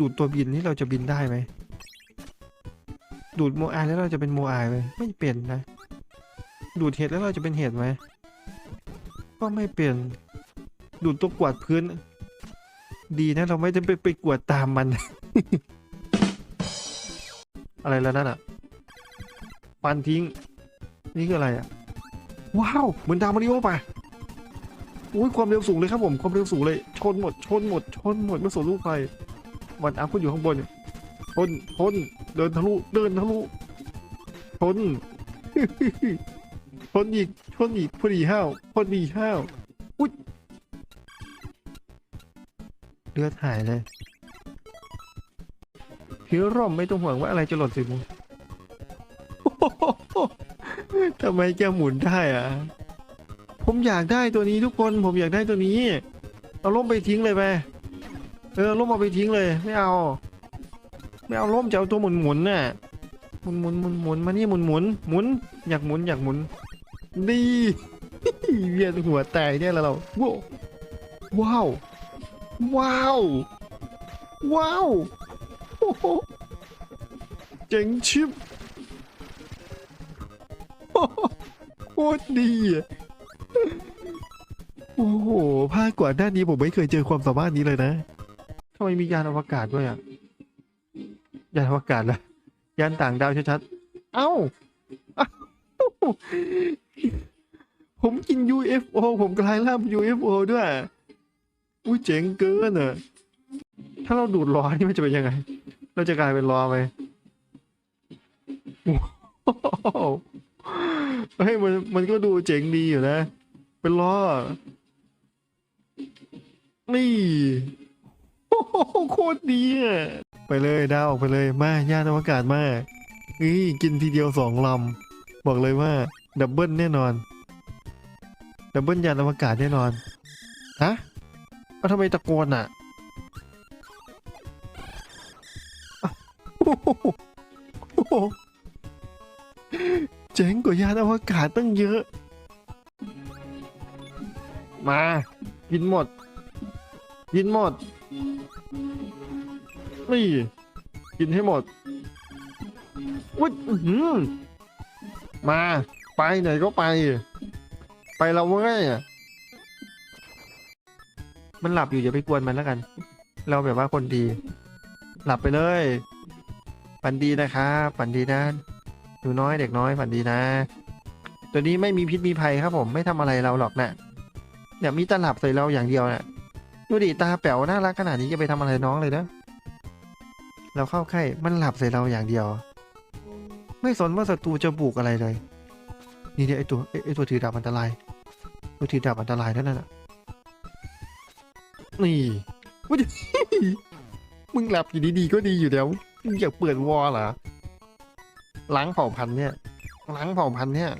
ดูดตัวบินนี่เราจะบินได้ไหม ดูดโมอายแล้วเราจะเป็นโมอายไหมไม่เป็นนะ ดูดเห็ดแล้วเราจะเป็นเห็ดไหม ก็ไม่เป็นดูดตัวกวาดพื้น ดีนะเราไม่ได้ไปไปกวาดตามมัน อะไรแล้วนั่นอะปันทิ้ง นี่คืออะไรอะ ว้าว เหมือนดาวมาริโอป่ะอุ้ยความเร็วสูงเลยครับผม ความเร็วสูงเลย ชนหมด ชนหมด ชนหมดไม่สนลูกใคร วันอัพก็อยู่ข้างบนเนี่ยชนชนเดินทะลุเดินทะลุชนชนอีกชนอีกพอดีห้าวพอดีห้าวอุ้ยเลือดหายเลยพี่ร่มไม่ต้องห่วงว่าอะไรจะหล่นใส่มือทำไมแกหมุนได้อะผมอยากได้ตัวนี้ทุกคน ผมอยากได้ตัวนี้ เอาล่มไปทิ้งเลยไป เออล่มเอาไปทิ้งเลยไม่เอา ไม่เอาล่มจะเอาตัวหมุนหมุนน่ะหมุนหมุนหมุนหมุนมานี่หมุนหมุนหมุนอยากหมุนอยากหมุนดีเวียนหัวแตกเนี่ยแล้วเราว้าวว้าวว้าวว้าวโอ้โหเจ๋งชิบโคตรดีอะโอ้โหภากว่าด้านนี้ผมไม่เคยเจอความสามารถนี้เลยนะำไมมียานอวกาศด้วยอะ ยานอวกาศละยานต่างดาวชัดๆ เอ้า ผมกิน UFO ผมกลายร่าง UFO ด้วย อุ้ยเจ๋งเกินอะ ถ้าเราดูดล้อนี่มันจะเป็นยังไง เราจะกลายเป็นล้อไหมโอ้โหเฮ้ยมันมันก็ดูเจ๋งดีอยู่นะ เป็นล้อ นี่ โคตรดีอะ ไปเลยดาวออกไปเลยมาย่านอวกาศมานี่กินทีเดียวสองลำ บอกเลยว่า ดับเบิลแน่นอน ดับเบิลยานอวกาศแน่นอน ฮะเอาทำไมตะโกนอะโอโหโอโหเจ๋งกว่ายานอวกาศตั้งเยอะ มา กินหมด กินหมด นี่ กินให้หมดอุ้ยมา ไปไหนก็ไป ไปเราเว้ยมันหลับอยู่อย่าไปกวนมันแล้วกัน เราแบบว่าคนดี หลับไปเลยฝันดีนะครับฝันดีนะหนูน้อยเด็กน้อยฝันดีนะ ตัวนี้ไม่มีพิษมีภัยครับผมไม่ทำอะไรเราหรอกนะเนี่ยมีตลับใส่เราอย่างเดียวนะ่ะดูดิตาแป๋วน่ารักขนาดนี้จะไปทำอะไรน้องเลยนะ เราเข้าใกล้มันหลับใส่เราอย่างเดียว ไม่สนว่าศัตรูจะบุกอะไรเลย นี่เนี่ยไอตัวไอ้ไอตัวถือดาบอันตราย ตัวถือดาบอันตรายนั่นน่ะนี่อุ๊ยมึงหลับอยู่ดีๆก็ดีอยู่แล้วมึงอยากเปิดวอลเหรอล้างเผ่าพันธุ์เนี่ยล้างเผ่าพันธุ์เนี่ย